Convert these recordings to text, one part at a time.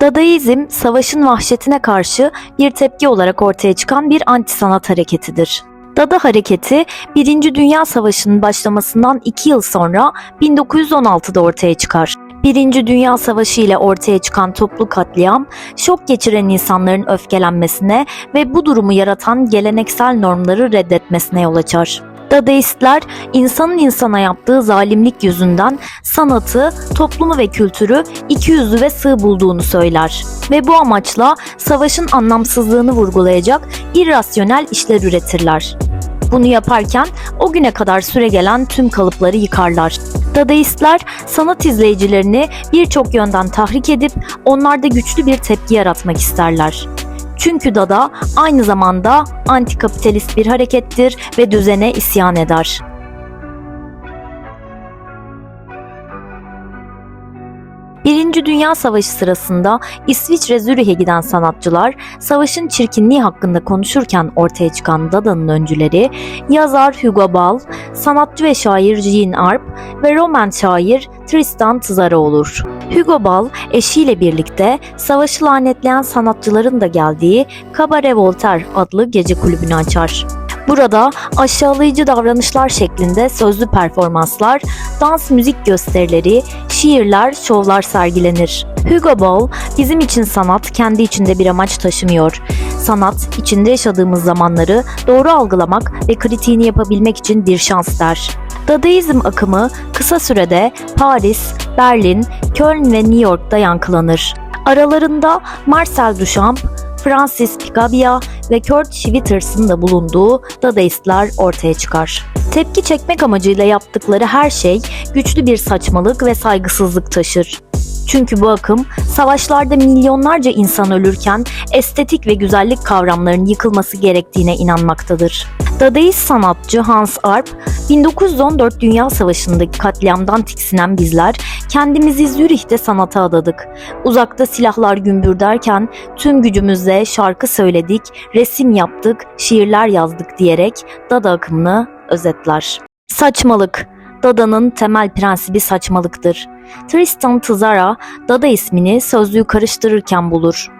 Dadaizm, savaşın vahşetine karşı bir tepki olarak ortaya çıkan bir anti-sanat hareketidir. Dada hareketi, Birinci Dünya Savaşı'nın başlamasından 2 yıl sonra 1916'da ortaya çıkar. Birinci Dünya Savaşı ile ortaya çıkan toplu katliam, şok geçiren insanların öfkelenmesine ve bu durumu yaratan geleneksel normları reddetmesine yol açar. Dadaistler, insanın insana yaptığı zalimlik yüzünden sanatı, toplumu ve kültürü ikiyüzlü ve sığ bulduğunu söyler. Ve bu amaçla savaşın anlamsızlığını vurgulayacak irrasyonel işler üretirler. Bunu yaparken o güne kadar süregelen tüm kalıpları yıkarlar. Dadaistler sanat izleyicilerini birçok yönden tahrik edip onlarda güçlü bir tepki yaratmak isterler. Çünkü Dada aynı zamanda antikapitalist bir harekettir ve düzene isyan eder. Birinci Dünya Savaşı sırasında İsviçre Zürih'e giden sanatçılar savaşın çirkinliği hakkında konuşurken ortaya çıkan Dada'nın öncüleri yazar Hugo Ball, sanatçı ve şair Jean Arp ve roman şair Tristan Tzara olur. Hugo Ball eşiyle birlikte savaşı lanetleyen sanatçıların da geldiği Cabaret Voltaire adlı gece kulübünü açar. Burada aşağılayıcı davranışlar şeklinde sözlü performanslar, dans müzik gösterileri, şiirler, şovlar sergilenir. Hugo Ball, bizim için sanat kendi içinde bir amaç taşımıyor. Sanat, içinde yaşadığımız zamanları doğru algılamak ve kritiğini yapabilmek için bir şans der. Dadaizm akımı kısa sürede Paris, Berlin, Köln ve New York'ta yankılanır. Aralarında Marcel Duchamp, Francis Picabia ve Kurt Schwitters'ın da bulunduğu Dadaistler ortaya çıkar. Tepki çekmek amacıyla yaptıkları her şey güçlü bir saçmalık ve saygısızlık taşır. Çünkü bu akım savaşlarda milyonlarca insan ölürken estetik ve güzellik kavramlarının yıkılması gerektiğine inanmaktadır. Dadaist sanatçı Hans Arp, 1914 Dünya Savaşı'ndaki katliamdan tiksinen bizler kendimizi Zürih'te sanata adadık. Uzakta silahlar gümbür derken tüm gücümüzle şarkı söyledik, resim yaptık, şiirler yazdık diyerek Dada akımını özetler. Saçmalık Dada'nın temel prensibi saçmalıktır. Tristan Tzara, Dada ismini sözlüğü karıştırırken bulur.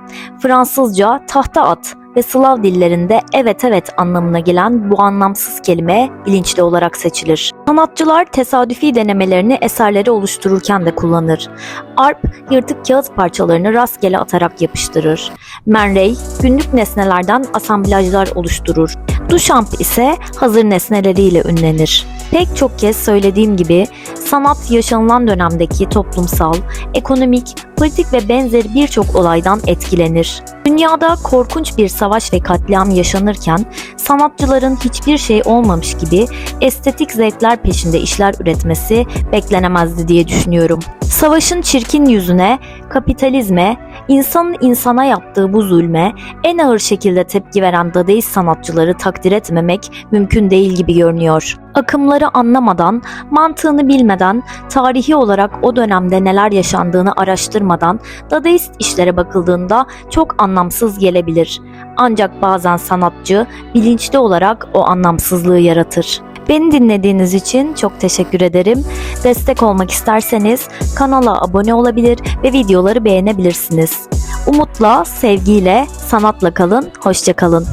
Fransızca tahta at ve Slav dillerinde evet evet anlamına gelen bu anlamsız kelime bilinçli olarak seçilir. Sanatçılar tesadüfi denemelerini eserleri oluştururken de kullanır. Arp, yırtık kağıt parçalarını rastgele atarak yapıştırır. Man Ray, günlük nesnelerden asamblajlar oluşturur. Duchamp ise hazır nesneleriyle ünlenir. Pek çok kez söylediğim gibi sanat yaşanılan dönemdeki toplumsal, ekonomik, politik ve benzeri birçok olaydan etkilenir. Dünyada korkunç bir savaş ve katliam yaşanırken sanatçıların hiçbir şey olmamış gibi estetik zevkler peşinde işler üretmesi beklenemezdi diye düşünüyorum. Savaşın çirkin yüzüne, kapitalizme, insanın insana yaptığı bu zulme en ağır şekilde tepki veren Dadaist sanatçıları takdir etmemek mümkün değil gibi görünüyor. Akımları anlamadan, mantığını bilmeden, tarihi olarak o dönemde neler yaşandığını araştırmadan Dadaist işlere bakıldığında çok anlamsız gelebilir. Ancak bazen sanatçı bilinçli olarak o anlamsızlığı yaratır. Beni dinlediğiniz için çok teşekkür ederim. Destek olmak isterseniz kanala abone olabilir ve videoları beğenebilirsiniz. Umutla, sevgiyle, sanatla kalın, hoşça kalın.